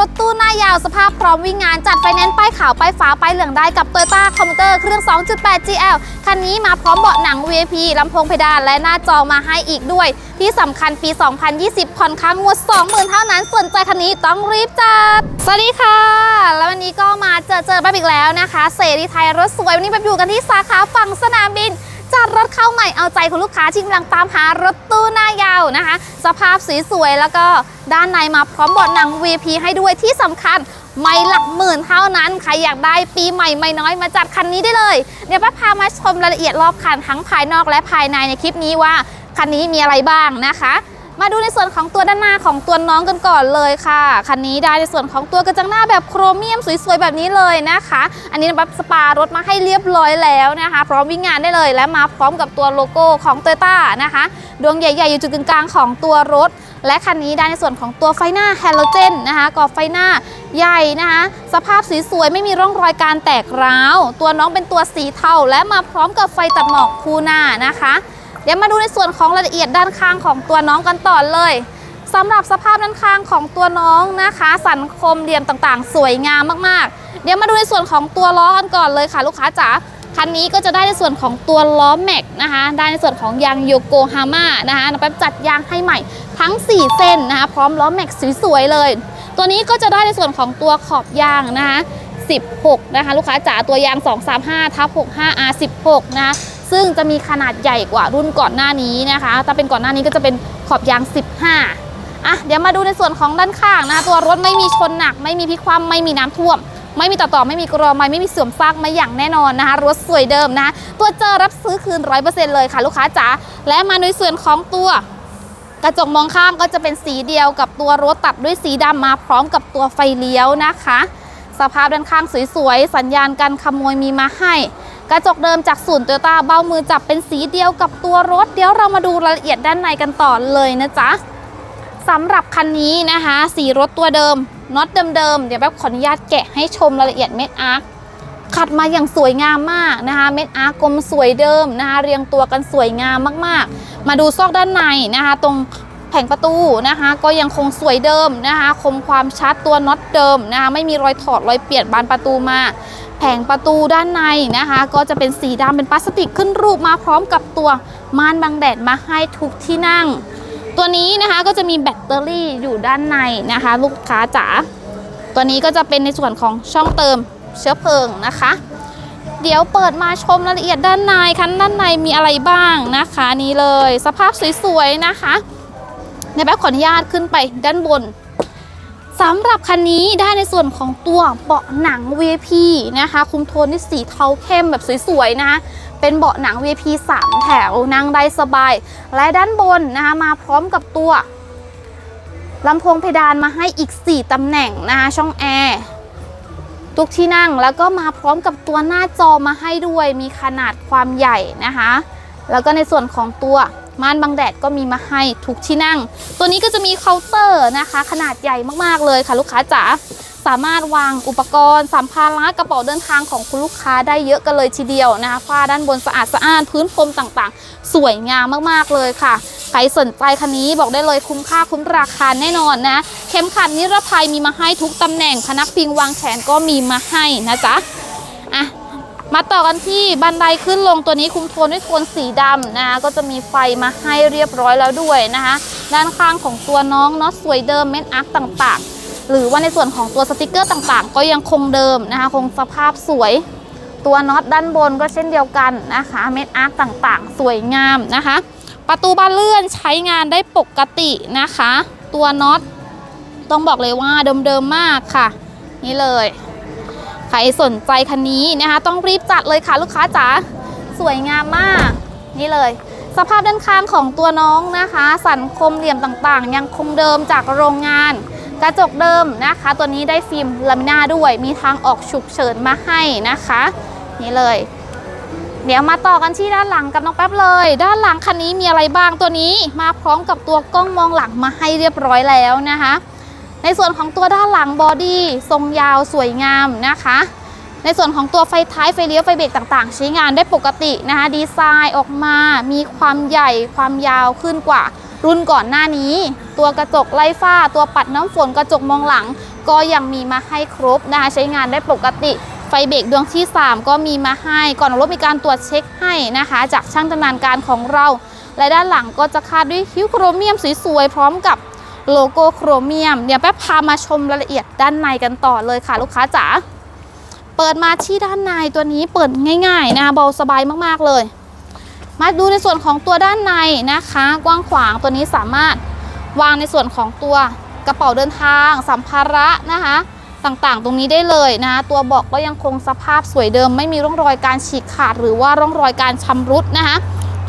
รถตู้หน้ายาวสภาพพร้อมวิ่งงานจัดไฟแนนซ์ป้ายขาวป้ายฟ้าป้ายเหลืองได้กับ Toyota c o m m u t e r เครื่อง 2.8 GL คันนี้มาพร้อมเบาะหนัง VIP ลำโพงเพดานและหน้าจอมาให้อีกด้วย ที่สำคัญปี 2020 ผ่อนค้างงวด 20,000 เท่านั้นสนใจคันนี้ต้องรีบจัด สวัสดีค่ะ แล้ววันนี้ก็มาเจอเจอแป๊บอีกแล้วนะคะ เสรีไทยรถสวยวันนี้แบบอยู่กันที่สาขาฝั่งสนามบิน จัดรถเข้าใหม่เอาใจคุณลูกค้าที่กำลังตามหารถตู้หน้ายาวนะคะ สภาพสวยๆแล้วก็ด้านในมาพร้อมเบาะหนัง VP ให้ด้วยที่สำคัญไม่หลักหมื่นเท่านั้น ใครอยากได้ปีใหม่ไม่น้อยมาจัดคันนี้ได้เลย เดี๋ยวป้าพามาชมรายละเอียดรอบคันทั้งภายนอกและภายในในคลิปนี้ว่าคันนี้มีอะไรบ้างนะคะ มาดูในส่วนของตัวด้านหน้าของตัวน้องกันก่อนเลยค่ะคันนี้ได้ในส่วนของตัวกระจังหน้าแบบโครเมียมสวยๆแบบนี้เลยนะคะ อันนี้แบบสปารถมาให้เรียบร้อยแล้วนะคะ พร้อมวิ่งงานได้เลยและมาพร้อมกับตัวโลโก้ของ t o y ต้านะคะดวงใหญ่ๆอยู่จุดกึ่งกลางของตัวรถ และคันนี้ได้ในส่วนของตัวไฟหน้าแฮโลเจนนะคะกรอบไฟหน้าใหญ่นะคะสภาพสีสวยไม่มีร่องรอยการแตกร้าว ตัวน้องเป็นตัวสีเทาและมาพร้อมกับไฟตัดหมอกคู่หน้านะคะ เดี๋ยวมาดูในส่วนของรายละเอียดด้านข้างของตัวน้องกันต่อเลยสำหรับสภาพด้านข้างของตัวน้องนะคะ สันคมเหลี่ยมต่างๆ สวยงามมากๆ เดี๋ยวมาดูในส่วนของตัวล้อกันก่อนเลยค่ะ ลูกค้าจ๋าคันนี้ก็จะได้ในส่วนของตัวล้อแม็กนะคะ ได้ในส่วนของยางโยโกฮาม่านะคะนแป๊บจัดยางให้ใหม่ทั้ง 4 เส้นนะคะ พร้อมล้อแม็กสวยๆเลย ตัวนี้ก็จะได้ในส่วนของตัวขอบยางนะคะ16 นะคะ ลูกค้าจ๋าตัวยาง 235ทับ 65 R 16 นะคะ ซึ่งจะมีขนาดใหญ่กว่ารุ่นก่อนหน้านี้นะคะถ้าเป็นก่อนหน้านี้ก็จะเป็นขอบยาง 15อะเดี๋ยวมาดูในส่วนของด้านข้างนะคะตัวรถไม่มีชนหนัก ไม่มีพลิกคว่ำไม่มีน้ำท่วม ไม่มีต่อต่อไม่มีกรอไม้ไม่มีเสื่อมซากไม่อย่างแน่นอนนะคะรถสวยเดิมนะะตัวเจอรับซื้อคืน 100%เลยค่ะลูกค้าจ๋าและมาในส่วนของตัวกระจกมองข้างก็จะเป็นสีเดียวกับตัวรถตัดด้วยสีดำมาพร้อมกับตัวไฟเลี้ยวนะคะ สภาพด้านข้างสวยๆ สัญญาณการขโมยมีมาให้ กระจกเดิมจากศูนย์โตโยต้าเบ้ามือจับเป็นสีเดียวกับตัวรถ เดี๋ยวเรามาดูรายละเอียดด้านในกันต่อเลยนะจ๊ะสำหรับคันนี้นะคะ สีรถตัวเดิมน็อตเดิมๆเดี๋ยวแบบขออนุญาตแกะให้ชมรายละเอียดเม็ดอาร์คขัดมาอย่างสวยงามมากนะคะ เม็ดอาร์คกลมสวยเดิมนะคะ เรียงตัวกันสวยงามมากๆ มาดูซอกด้านในนะคะ ตรงแผงประตูนะคะ ก็ยังคงสวยเดิมนะคะ คมความชัดตัวน็อตเดิมนะคะ ไม่มีรอยถอดรอยเปลี่ยนบานประตูมา แผงประตูด้านในนะคะ ก็จะเป็นสีดำเป็นพลาสติกขึ้นรูปมาพร้อมกับตัวม่านบังแดดมาให้ทุกที่นั่ง ตัวนี้นะคะก็จะมีแบตเตอรี่อยู่ด้านในนะคะ ลูกค้าจ๋าตัวนี้ก็จะเป็นในส่วนของช่องเติมเชื้อเพลิงนะคะ เดี๋ยวเปิดมาชมรายละเอียดด้านในคันด้านในมีอะไรบ้างนะคะ นี่เลยสภาพสวยๆนะคะในแป๊บขออนุญาตขึ้นไปด้านบน สำหรับคันนี้ได้ในส่วนของตัวเบาะหนัง VIP นะคะ คุมโทนที่สีเทาเข้มแบบสวยๆนะ เป็นเบาะหนัง VIP 3 แถวนั่งได้สบาย และด้านบนนะคะมาพร้อมกับตัวลำโพงเพดานมาให้อีก 4ตำแหน่งนะคะช่องแอร์ทุกที่นั่งแล้วก็มาพร้อมกับตัวหน้าจอมาให้ด้วยมีขนาดความใหญ่นะคะ แล้วก็ในส่วนของตัวม่านบังแดดก็มีมาให้ทุกที่นั่ง ตัวนี้ก็จะมีเคาน์เตอร์นะคะ ขนาดใหญ่มากๆเลยค่ะ ลูกค้าจ๋าสามารถวางอุปกรณ์สัมภาระกระเป๋าเดินทางของคุณลูกค้าได้เยอะกันเลยทีเดียวนะคะฝ้าด้านบนสะอาดสะอ้านพื้นพรมต่างๆ สวยงามมากๆเลยค่ะ ใครสนใจคันนี้บอกได้เลยคุ้มค่าคุ้มราคาแน่นอนนะ เข็มขัดนิรภัยมีมาให้ทุกตำแหน่งพนักพิงวางแขนก็มีมาให้นะจ๊ะอะ มาต่อกันที่บันไดขึ้นลงตัวนี้คุมโทนด้วยโทนสีดำนะคะก็จะมีไฟมาให้เรียบร้อยแล้วด้วยนะคะด้านข้างของตัวน้องเน็อตสวยเดิมเม็ดอาร์คต่างๆ หรือว่าในส่วนของตัวสติกเกอร์ต่างๆ ก็ยังคงเดิมนะคะคงสภาพสวย ตัวน็อตด้านบนก็เช่นเดียวกันนะคะเม็ดอาร์คต่างๆ สวยงามนะคะ ประตูบานเลื่อนใช้งานได้ปกตินะคะ ตัวน็อตต้องบอกเลยว่าเดิมๆมากค่ะ นี่เลย ใครสนใจคันนี้นะคะ ต้องรีบจัดเลยค่ะลูกค้าจ๋าสวยงามมาก นี่เลย สภาพด้านข้างของตัวน้องนะคะ สันคมเหลี่ยมต่างๆ ยังคงเดิมจากโรงงาน กระจกเดิมนะคะ ตัวนี้ได้ฟิล์มลามิน่าด้วย มีทางออกฉุกเฉินมาให้นะคะ นี่เลย เดี๋ยวมาต่อกันที่ด้านหลังกับน้องแป๊บเลย ด้านหลังคันนี้มีอะไรบ้างตัวนี้ มาพร้อมกับตัวกล้องมองหลังมาให้เรียบร้อยแล้วนะคะ ในส่วนของตัวด้านหลังบอดี้ทรงยาวสวยงามนะคะ ในส่วนของตัวไฟท้ายไฟเลี้ยวไฟเบรกต่างๆ ใช้งานได้ปกตินะคะ ดีไซน์ออกมา มีความใหญ่ความยาวขึ้นกว่ารุ่นก่อนหน้านี้ ตัวกระจกไล่ฝ้า ตัวปัดน้ำฝนกระจกมองหลัง ก็ยังมีมาให้ครบนะคะใช้งานได้ปกติไฟเบรกดวงที่ 3 ก็มีมาให้ ก่อนรถมีการตรวจเช็คให้นะคะ จากช่างชำนาญการของเรา และด้านหลังก็จะคาดด้วยคิ้วโครเมียมสวยๆพร้อมกับ โลโก้โครเมียม เดี๋ยวแป๊บพามาชมรายละเอียดด้านในกันต่อเลยค่ะ ลูกค้าจ๋า เปิดมาที่ด้านในตัวนี้เปิดง่าย ๆ นะเบาสบายมากๆเลย มาดูในส่วนของตัวด้านในนะคะ กว้างขวางตัวนี้สามารถวางในส่วนของตัวกระเป๋าเดินทาง สัมภาระนะคะต่างๆ ตรงนี้ได้เลยนะ ตัวเบอกก็ยังคงสภาพสวยเดิม ไม่มีร่องรอยการฉีกขาด หรือว่าร่องรอยการชำรุดนะคะ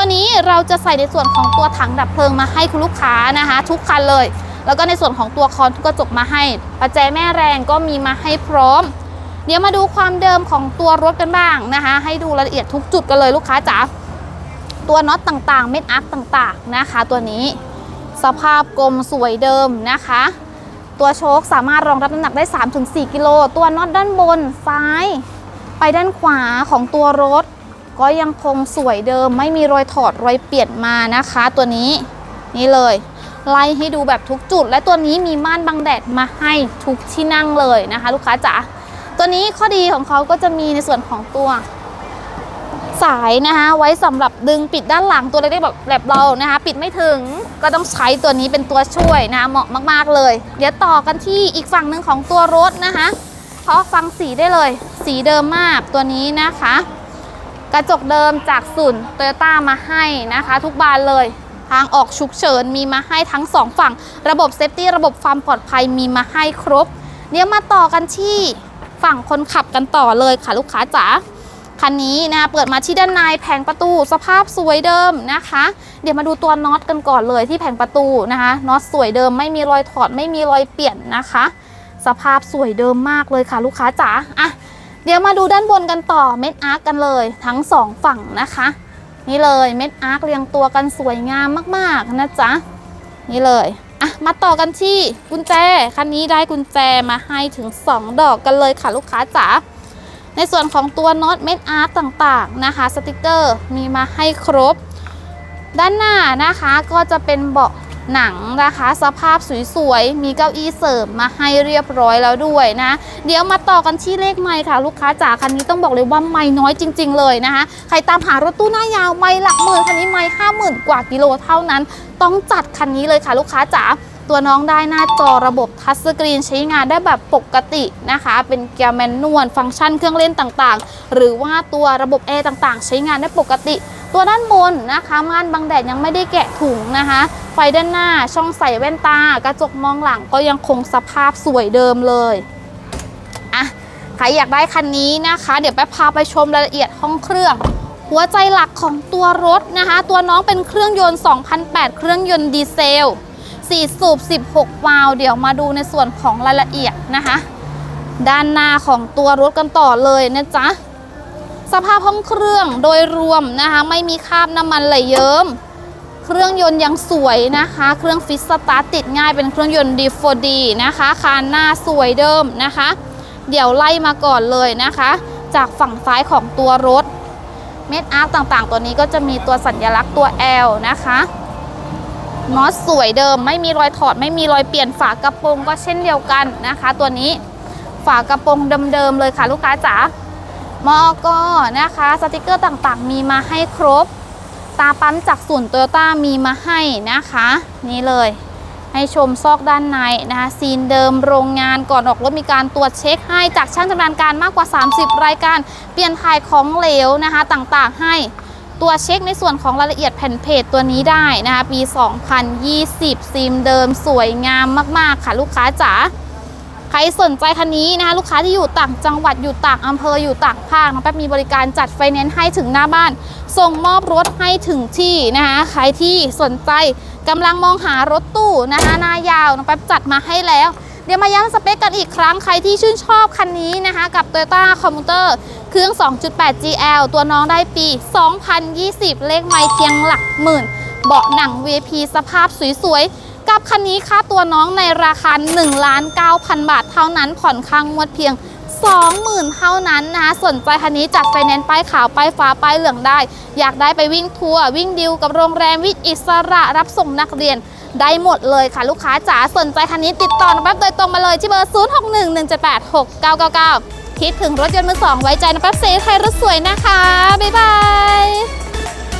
ตัวนี้เราจะใส่ในส่วนของตัวถังดับเพลิงมาให้คุณลูกค้านะคะ ทุกคันเลย แล้วก็ในส่วนของตัวคอนทุกกระจกมาให้ประแจแม่แรงก็มีมาให้พร้อม เดี๋ยวมาดูความเดิมของตัวรถกันบ้างนะคะ ให้ดูรายละเอียดทุกจุดกันเลยลูกค้าจ๋าตัวน็อตต่างๆ เม็ดอาร์คต่างๆนะคะ ตัวนี้สภาพกลมสวยเดิมนะคะ ตัวโชคสามารถรองรับน้ำหนักได้ 3-4 กิโล ตัวน็อตด้านบนซ้าย ไปด้านขวาของตัวรถ ก็ยังคงสวยเดิม ไม่มีรอยถอดรอยเปลี่ยนมานะคะ ตัวนี้นี่เลยไล่ให้ดูแบบทุกจุด และตัวนี้มีม่านบังแดดมาให้ทุกที่นั่งเลยนะคะ ลูกค้าจ๋าตัวนี้ข้อดีของเขาก็จะมีในส่วนของตัวสายนะคะไว้สำหรับดึงปิดด้านหลังตัวเล็กๆแบบแบบเรานะคะ ปิดไม่ถึงก็ต้องใช้ตัวนี้เป็นตัวช่วยนะคะเหมาะมากๆเลย เดี๋ยวต่อกันที่อีกฝั่งหนึ่งของตัวรถนะคะเพราะฟังสีได้เลย สีเดิมมากตัวนี้นะคะ กระจกเดิมจากศูนย์โตโยต้ามาให้นะคะ ทุกบานเลยทางออกฉุกเฉินมีมาให้ทั้งสองฝั่ง ระบบเซฟตี้ระบบความปลอดภัยมีมาให้ครบ เดี๋ยวมาต่อกันที่ฝั่งคนขับกันต่อเลยค่ะลูกค้าจ๋าคันนี้นะเปิดมาที่ด้านในแผงประตูสภาพสวยเดิมนะคะ เดี๋ยวมาดูตัวน็อตกันก่อนเลยที่แผงประตูนะคะน็อตสวยเดิมไม่มีรอยถอดไม่มีรอยเปลี่ยนนะคะ สภาพสวยเดิมมากเลยค่ะลูกค้าจ๋าอะ เดี๋ยวมาดูด้านบนกันต่อเม็ดอาร์กกันเลย ทั้งสองฝั่งนะคะ นี่เลยเม็ดอาร์กเรียงตัวกันสวยงามมากๆนะจ๊ะนี่เลยอะมาต่อกันที่กุญแจคันนี้ได้กุญแจมาให้ถึง 2 ดอกกันเลยค่ะลูกค้าจ๋าในส่วนของตัวน็อตเม็ดอาร์ตต่างๆนะคะ สติกเกอร์มีมาให้ครบ ด้านหน้านะคะก็จะเป็นเบาะ หนังนะคะ สภาพสวยๆ มีเก้าอี้เสริมมาให้เรียบร้อยแล้วด้วยนะ เดี๋ยวมาต่อกันที่เลขไมค์ค่ะ ลูกค้าจ๋าคันนี้ต้องบอกเลยว่าไม้น้อยจริง ๆ เลยนะคะ ใครตามหารถตู้หน้ายาวไม่หลักหมื่นคันนี้ไม่ห้าหมื่นกว่ากิโลเท่านั้น ต้องจัดคันนี้เลยค่ะลูกค้าจ๋า ตัวน้องได้หน้าจอระบบทัชสกรีนใช้งานได้แบบปกตินะคะ เป็นเกียร์แมนนวลฟังก์ชันเครื่องเล่นต่างๆ หรือว่าตัวระบบแอร์ต่างๆ ใช้งานได้ปกติ ตัวด้านบนนะคะม่านบังแดดยังไม่ได้แกะถุงนะคะ ไฟด้านหน้าช่องใส่แว่นตา กระจกมองหลังก็ยังคงสภาพสวยเดิมเลยอะใครอยากได้คันนี้นะคะ เดี๋ยวแป๊บพาไปชมรายละเอียดห้องเครื่องหัวใจหลักของตัวรถนะคะ ตัวน้องเป็นเครื่องยนต์ 2008 เครื่องยนต์ดีเซล 4 สูบ 16 วาล์วเดี๋ยวมาดูในส่วนของรายละเอียดนะคะ ด้านหน้าของตัวรถกันต่อเลยนะจ๊ะ สภาพห้องเครื่องโดยรวมนะคะ ไม่มีคราบน้ำมันไหลเยิ้ม เครื่องยนต์ยังสวยนะคะ เครื่องฟิตสตาร์ติดง่ายเป็นเครื่องยนต์ D4D นะคะ คานหน้าสวยเดิมนะคะ เดี๋ยวไล่มาก่อนเลยนะคะ จากฝั่งซ้ายของตัวรถเม็ดอาร์ตต่างๆ ตัวนี้ก็จะมีตัวสัญลักษณ์ตัว L นะคะ น็อตสวยเดิม ไม่มีรอยถอด ไม่มีรอยเปลี่ยนฝากระโปรงก็เช่นเดียวกันนะคะ ตัวนี้ฝากระโปรงเดิมๆเลยค่ะ ลูกค้าจ๋ามอกนะคะสติกเกอร์ต่างๆ มีมาให้ครบ ตาปั๊มจากศูนย์โตโยต้ามีมาให้นะคะ นี่เลยให้ชมซอกด้านในนะคะซีนเดิมโรงงานก่อนออกรถมีการตรวจเช็คให้จากช่างชำนาญการมากกว่า 30 รายการ เปลี่ยนถ่ายของเหลวนะคะต่างๆให้ ตัวเช็คในส่วนของรายละเอียดแผ่นเพจตัวนี้ได้นะคะปี 2020 ซีมเดิมสวยงามมาก ๆ ค่ะ ลูกค้าจ๋าใครสนใจคันนี้นะคะลูกค้าที่อยู่ต่างจังหวัดอยู่ต่างอำเภออยู่ต่างภาคน้องแป๊บมีบริการจัดไฟแนนซ์ให้ถึงหน้าบ้าน ส่งมอบรถให้ถึงที่นะคะใครที่สนใจกำลังมองหารถตู้นะคะหน้ายาวน้องแป๊บจัดมาให้แล้ว เดี๋ยวมาย้ำสเปคกันอีกครั้งใครที่ชื่นชอบคันนี้นะคะกับ Toyota c o m m u t e r เครื่อง 2.8 GL ตัวน้องได้ปี 2020 เลขไม่เพียงหลักหมื่น เบาะหนัง V.P สภาพสวยๆ กับคันนี้ค่าตัวน้องในราคา1ล้าน9,000 บาทเท่านั้น ผ่อนค้างงวดเพียง 20,000 เท่านั้นนะสนใจคันนี้จัดไฟแนนซ์ป้ายขาว ป้ายฟ้า ป้ายเหลืองได้ อยากได้ไปวิ่งทัวร์วิ่งดิวกับโรงแรมวิทอิสระรับส่งนักเรียนได้หมดเลยค่ะลูกค้าจ๋าสนใจคันนี้ติดต่อน้องแป๊บโดยตรงมาเลยที่เบอร์ 0611786999 คิดถึงรถยนต์มือสองไว้ใจนะแป๊บเซไทยรถสวยนะคะ บ๊ายบาย